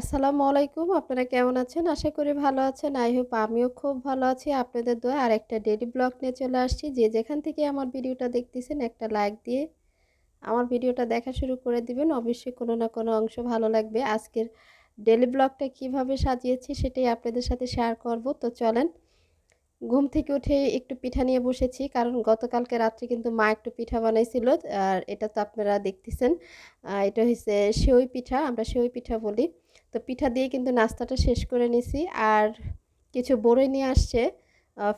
আসসালামু আলাইকুম। আপনারা কেমন আছেন? আশা করি ভালো আছেন। আই হোপ আমিও খুব ভালো আছি। আপনাদের দোয়া আর একটা ডেইলি ব্লগ নিয়ে চলে আসছি। যে যেখান থেকে আমার ভিডিওটা দেখতেছেন একটা লাইক দিয়ে আমার ভিডিওটা দেখা শুরু করে দিবেন। অবশ্যই কোনো না কোনো অংশ ভালো লাগবে। আজকের ডেলি ব্লগটা কীভাবে সাজিয়েছি সেটাই আপনাদের সাথে শেয়ার করব। তো চলেন, ঘুম থেকে উঠে একটু পিঠা নিয়ে বসেছি কারণ গতকালকে রাত্রে কিন্তু মা একটু পিঠা বানাইছিল আর এটা তো আপনারা দেখতেছেন এটা হচ্ছে সেওই পিঠা আমরা সেওই পিঠা বলি তো পিঠা দিয়ে কিন্তু নাস্তাটা শেষ করে নিছি। আর কিছু বড়ই নিয়ে আসছে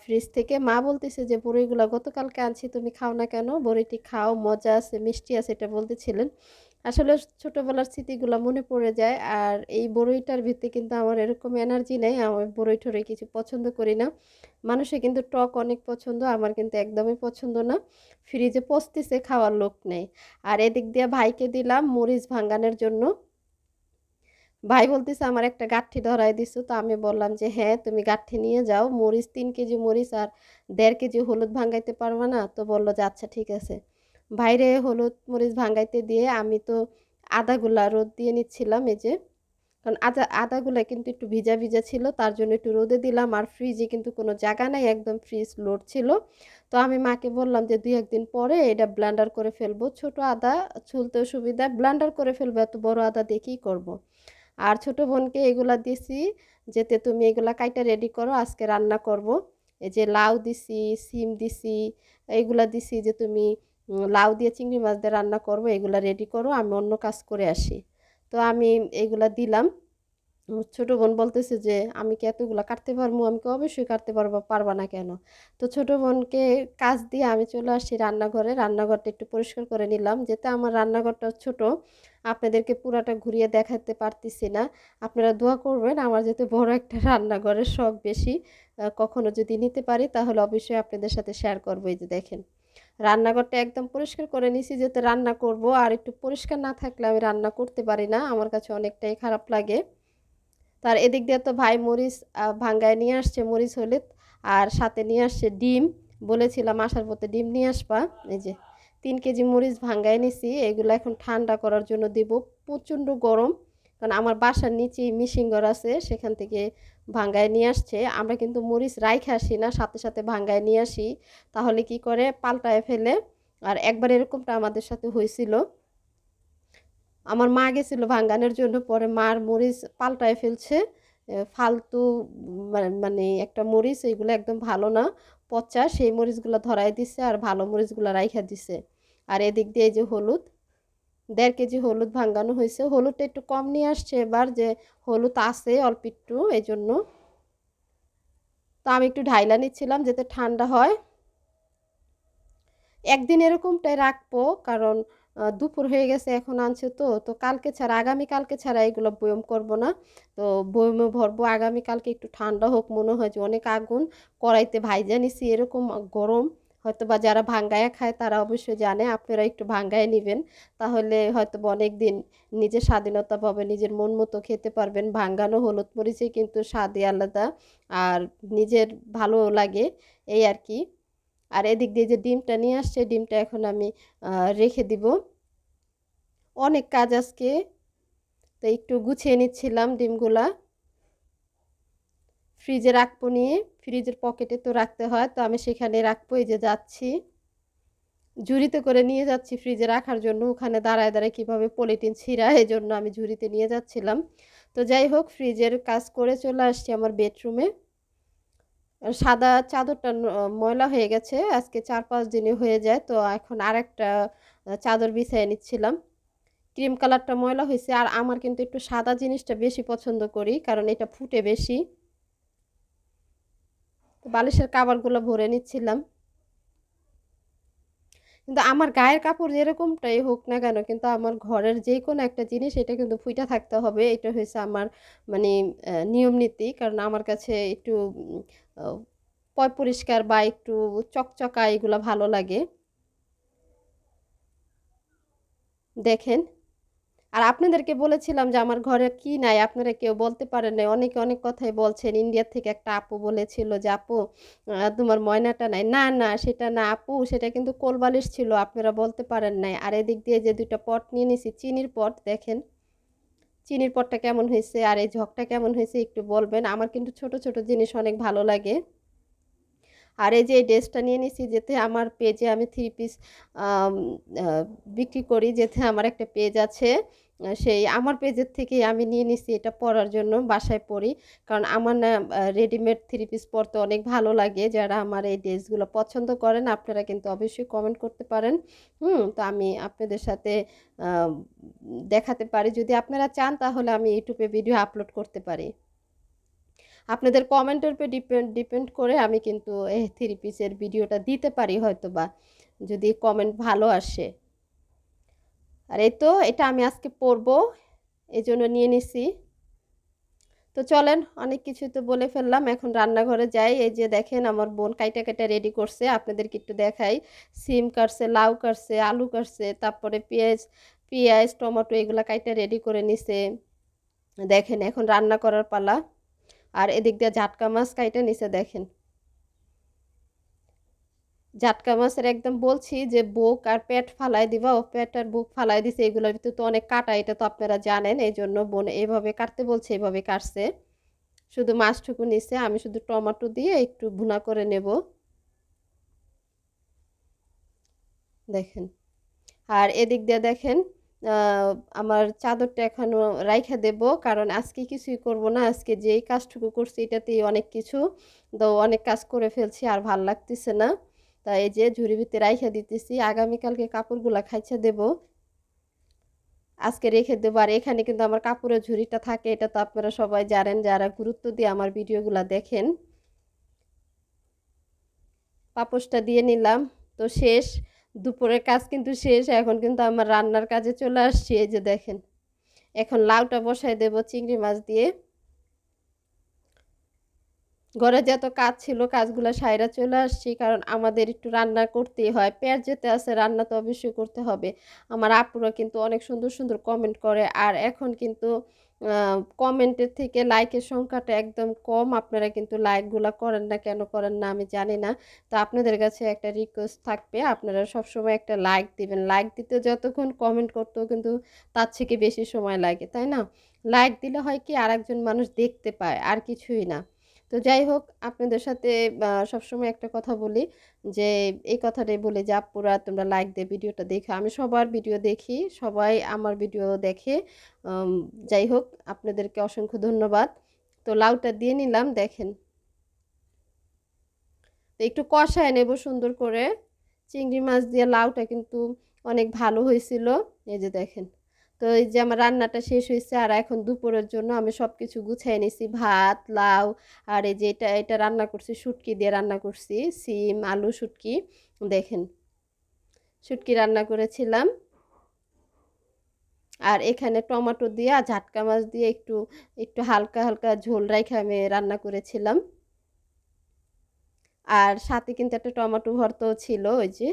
ফ্রিজ থেকে। মা বলতেছে যে, বড়ইগুলো গতকালকে আনছি, তুমি খাও না কেন? বড়িটি খাও, মজা আছে, মিষ্টি আছে, এটা বলতেছিলেন। আসলে ছোটোবেলার স্মৃতিগুলো মনে পড়ে যায়। আর এই বড়ইটার ভিত্তি কিন্তু আমার এরকম এনার্জি নেই। আমি বড়ই ঠরই কিছু পছন্দ করি না। মানুষের কিন্তু টক অনেক পছন্দ, আমার কিন্তু একদমই পছন্দ না। ফ্রিজে পচতেছে, খাওয়ার লোক নেই। আর এদিক দিয়ে ভাইকে দিলাম মরিচ ভাঙ্গানোর জন্য। ভাই বলতেছে, আমার একটা গাঠি ধরাই দিছো। তো আমি বললাম যে হ্যাঁ তুমি গাঠি নিয়ে যাও। মরিচ, তিন কেজি মরিচ আর দেড় কেজি হলুদ ভাঙ্গাইতে পারবা না? তো বলল যে আচ্ছা ঠিক আছে। বাইরে হলুদ মরিচ ভাঙ্গাইতে দিয়ে আমি তো আদাগুলা রোদ দিয়ে নিচ্ছিলাম এই যে। কারণ আদা, আদাগুলা কিন্তু একটু ভিজা ভিজা ছিল, তার জন্য একটু রোদে দিলাম। আর ফ্রিজে কিন্তু কোনো জায়গা নাই, একদম ফ্রিজ লোড ছিল। তো আমি মাকে বললাম যে, দুই, একদিন পরে এটা ব্লান্ডার করে ফেলব। ছোট আদা, ছুলতেও সুবিধা। ব্লান্ডার করে ফেলব, এত বড় আদা দেখেই করব। আর ছোট বোনকে এগুলা দিছি যেতে তুমি এগুলা কাইটা রেডি করো, আজকে রান্না করব। এই যে লাউ দিছি, সিম দিছি, এগুলা দিছি যে তুমি লাউ দিয়ে চিংড়ি মাছ দিয়ে রান্না করব, এগুলা রেডি করো, আমি অন্য কাজ করে আসি তো আমি এগুলা দিলাম ছোটো বোন বলতেছে যে, আমি কি এতগুলো কাটতে পারব? আমি কি অবশ্যই কাটতে পারব? পারবা না কেন? তো ছোটো বোনকে কাজ দিয়ে আমি চলে আসি রান্নাঘরে। রান্নাঘরটা একটু পরিষ্কার করে নিলাম। যেতে আমার রান্নাঘরটা ছোট, আপনাদেরকে পুরাটা ঘুরিয়ে দেখাতে পারতেছি না। আপনারা দোয়া করবেন, আমার যাতে বড় একটা রান্নাঘরের শখ বেশি কখনো যদি নিতে পারি, তাহলে অবশ্যই আপনাদের সাথে শেয়ার করব। এই যে দেখেন, রান্নাঘরটা একদম পরিষ্কার করে নিছি। যেতে রান্না করব, আর একটু পরিষ্কার না থাকলে আমি রান্না করতে পারি না। আমার কাছে অনেকটাই খারাপ লাগে। তার এদিক দিয়ে তো ভাই মরিচ ভাঙ্গায় নিয়ে আসছে মরিচ, হলুদ আর সাথে নিয়ে আসছে ডিম। বলেছিলাম আসার পথে ডিম নিয়ে আসবা। এই যে তিন কেজি মরিচ ভাঙ্গায় নিছি, এগুলো এখন ঠান্ডা করার জন্য দিব। প্রচণ্ড গরম, কারণ আমার বাসার নিচেই মিশিংঘর আছে, সেখান থেকে ভাঙ্গায় নিয়ে আসছে। আমরা কিন্তু মরিচ রাইখে আসি না, সাথে সাথে ভাঙ্গায় নিয়ে আসি। তাহলে কি করে? পাল্টায় ফেলে। আর একবার এরকমটা আমাদের সাথে হয়েছিল। আমার মা গেছিল ভাঙ্গানোর জন্য, পরে মার মরিচ পাল্টায় ফেলছে। ফালতু মানে একটা মরিচ এইগুলো একদম ভালো না, পচা, সেই মরিচগুলো ধরাই দিছে আর ভালো মরিচগুলো রাইখা দিছে। আর এদিক দিয়ে যে হলুদ, দেড় কেজি হলুদ ভাঙ্গানো হয়েছে। হলুদটা একটু কম নিয়ে আসছে এবার যে হলুদ আছে অল্প একটু এই জন্য তো আমি একটু ঢাইলা নিচ্ছিলাম যাতে ঠান্ডা হয়। একদিন এরকমটাই রাখব, কারণ দুপুর হয়ে গেছে, এখন আনছে তো। তো কালকে ছাড়া, আগামী কালকে ছাড়া এগুলো বয়ম করব না। তো বয়মে ভরবো, আগামী কালকে একটু ঠান্ডা হোক মনে হয় যে অনেক আগুন। কড়াইতে ভাইজা নিছি, এরকম গরম। হয়তো বা যারা ভাঙ্গায়া খায় তারা অবশ্যই জানে, আপনারা একটু ভাঙ্গায় নেবেন। তাহলে হয়তো অনেক দিন নিজের স্বাধীনতা পাবে নিজের মন মতো খেতে পারবেন। ভাঙ্গানো হলুদ মরিচে কিন্তু স্বাদই আলাদা। আর নিজের ভালো লাগে, এই আর কি। আর এদিক দিয়ে যে ডিমটা নিয়ে আসছে, ডিমটা এখন আমি রেখে দিব। অনেক কাজ আজকে, তো একটু গুছিয়ে নিচ্ছিলাম ডিমগুলা। ফ্রিজে রাখব নিয়ে, ফ্রিজের পকেটে তো রাখতে হয়, তো আমি সেখানে রাখব, এই যে যাচ্ছি। ঝুড়িতে করে নিয়ে যাচ্ছি ফ্রিজে রাখার জন্য, ওখানে দাঁড়ায় দাঁড়ায় কীভাবে পলিটিন ছিঁড়া, এই জন্য আমি ঝুড়িতে নিয়ে যাচ্ছিলাম। তো যাই হোক, ফ্রিজের কাজ করে চলে আসছি আমার বেডরুমে। সাদা চাদরটা ময়লা হয়ে গেছে, আজকে চার পাঁচ দিনে হয়ে যায়, তো এখন আরেকটা চাদর বিছাই নিচ্ছিলাম। ক্রিম কালারটা ময়লা হয়েছে আর আমার কিন্তু একটু সাদা জিনিসটা বেশি পছন্দ করি, কারণ এটা ফুটে বেশি। বালিশের কাবারগুলো ভরে নিচ্ছিলাম। কিন্তু আমার গায়ের কাপড় যেরকমটাই হোক না কেন, কিন্তু আমার ঘরের যে কোনো একটা জিনিস এটা কিন্তু ফুইটা থাকতে হবে। এটা হয়েছে আমার মানে নিয়ম নীতি। কারণ আমার কাছে একটু পয় পরিষ্কার বা একটু চকচকা এগুলো ভালো লাগে। দেখেন। আর আপনাদেরকে বলেছিলাম যে আমার ঘরে কি নাই, আপনারা কেউ বলতে পারেন নাই। অনেকে অনেক কথাই বলছেন। ইন্ডিয়ার থেকে একটা আপু বলেছিল যে, আপু তোমার ময়নাটা নাই। না না, সেটা না, আপু, সেটা কিন্তু কোলবালিশ ছিল, আপনারা বলতে পারেন নাই। আর এদিক দিয়ে যে দুটো পট নিয়ে নিছি, চিনির পট, দেখেন। চিনির পটটা কেমন হয়েছে আর এই ঝকটা কেমন হয়েছে একটু বলবেন। আমার কিন্তু ছোট ছোট জিনিস অনেক ভালো লাগে। আর এই যে এই ড্রেসটা নিয়ে নিছি, যেতে আমার পেজে আমি থ্রি পিস বিক্রি করি, যেতে আমার একটা পেজ আছে। সেই আমার পেজের থেকে আমি নিয়ে নিছি, এটা পরার জন্য বাসায় পরি কারণ আমার না রেডিমেড থ্রি পিস পরতে অনেক ভালো লাগে। যারা আমার এই ড্রেসগুলো পছন্দ করেন, আপনারা কিন্তু অবশ্যই কমেন্ট করতে পারেন। হুম, তো আমি আপনাদের সাথে দেখাতে পারি। যদি আপনারা চান, তাহলে আমি ইউটিউবে ভিডিও আপলোড করতে পারি। আপনাদের কমেন্টের উপর ডিপেন্ড ডিপেন্ড করে আমি কিন্তু এই থ্রি পিসের ভিডিওটা দিতে পারি হয়তো বা যদি কমেন্ট ভালো আসে। আর এই তো, এটা আমি আজকে পরবো, এই জন্য নিয়ে নিছি। তো চলেন, অনেক কিছু তো বলে ফেললাম, এখন রান্নাঘরে যাই। এই যে দেখেন, আমার বোন কাইটা কাইটা রেডি করছে, আপনাদেরকে একটু দেখাই। সিম কাটছে, লাউ কাটছে, আলু কাটছে, তারপরে পেঁয়াজ পেঁয়াজ, টমেটো, এগুলো কাইটা রেডি করে নিছে। দেখেন, এখন রান্না করার পালা। আর এদিক দিয়ে ঝাটকা মাছ কাইটা নিচে দেখেন। ঝাটকা মাছের একদম বলছি যে বুক আর পেট ফালাই দিবা, ও পেট আর বুক ফালাই দিছে, এগুলোর ভিতরে তো অনেক কাটা, এটা তো আপনারা জানেন এই জন্য বোন এইভাবে কাটতে বলছে এইভাবে কাটছে। শুধু মাছটুকু নিছে, আমি শুধু টমেটো দিয়ে একটু ভুনা করে নেব। দেখেন। আর এদিক দিয়ে দেখেন আমার চাদরটা এখনও রাইখা দেব, কারণ আজকে কিছুই করব না, আজকে যেই কাজটুকু করছি, এটাতেই অনেক কিছু, তো অনেক কাজ করে ফেলছি, আর ভালো লাগতেছে না। তা এই যে ঝুড়ি ভিতরে রাইখা দিতেছি আগামীকালকে কাপড়গুলা খাইছে দেব। আজকে রেখে দেবো। আর এখানে কিন্তু আমার কাপড়ের ঝুড়িটা থাকে, এটা তো আপনারা সবাই জানেন, যারা গুরুত্ব দিয়ে আমার ভিডিওগুলা দেখেন। পাপোশটা দিয়ে নিলাম, তো শেষ। দুপুরের কাজ কিন্তু শেষ, এখন কিন্তু আমার রান্নার কাজে চলে আসছি, এই যে দেখেন। এখন লাউটা বসাই দেব চিংড়ি মাছ দিয়ে। ঘরে যত কাজ ছিল, কাজগুলো সাইরা চলে আসছি। কারণ আমাদের একটু রান্না করতেই হয়। পেঁয়াজ যেতে আছে, রান্না তো অবশ্যই করতে হবে। আমার আপুরা কিন্তু অনেক সুন্দর সুন্দর কমেন্ট করে। আর এখন কিন্তু কমেন্টের থেকে লাইকের সংখ্যাটা একদম কম। আপনারা কিন্তু লাইকগুলো করেন না কেন করেন না, আমি জানি না। তো আপনাদের কাছে একটা রিকোয়েস্ট থাকবে। আপনারা সবসময় একটা লাইক দিবেন। লাইক দিতে যতক্ষণ কমেন্ট করতেও কিন্তু তার থেকে বেশি সময় লাগে, তাই না? লাইক দিলে হয় কি আর একজন মানুষ দেখতে পায়, আর কিছুই না। তো যাই হোক, আপনাদের সাথে সবসময় একটা কথা বলি যে, এই কথাটাই বলি যে, আপুরা, তোমরা লাইক দিয়ে ভিডিওটা দেখো। আমি সবার ভিডিও দেখি, সবাই আমার ভিডিও দেখে। যাই হোক, আপনাদেরকে অসংখ্য ধন্যবাদ। তো লাউটা দিয়ে নিলাম, দেখেন। তো একটু কষায় নেব সুন্দর করে। চিংড়ি মাছ দিয়ে লাউটা কিন্তু অনেক ভালো হয়েছিল। এই যে দেখেন। তো এই যে আমার রান্নাটা শেষ হয়েছে, আর এখন দুপুরের জন্য আমি সব কিছু গুছিয়ে নিছি। ভাত, লাউ, আর এই যে এটা এটা রান্না করছি, শুটকি দিয়ে রান্না করছি, সিম, আলু, শুটকি। দেখেন, শুটকি রান্না করেছিলাম। আর এখানে টমেটো দিয়ে আর ঝাটকা মাছ দিয়ে একটু একটু হালকা হালকা ঝোল রাইখে আমি রান্না করেছিলাম। আর সাথে কিন্তু একটা টমেটো ভর্তাও ছিল, ওই যে।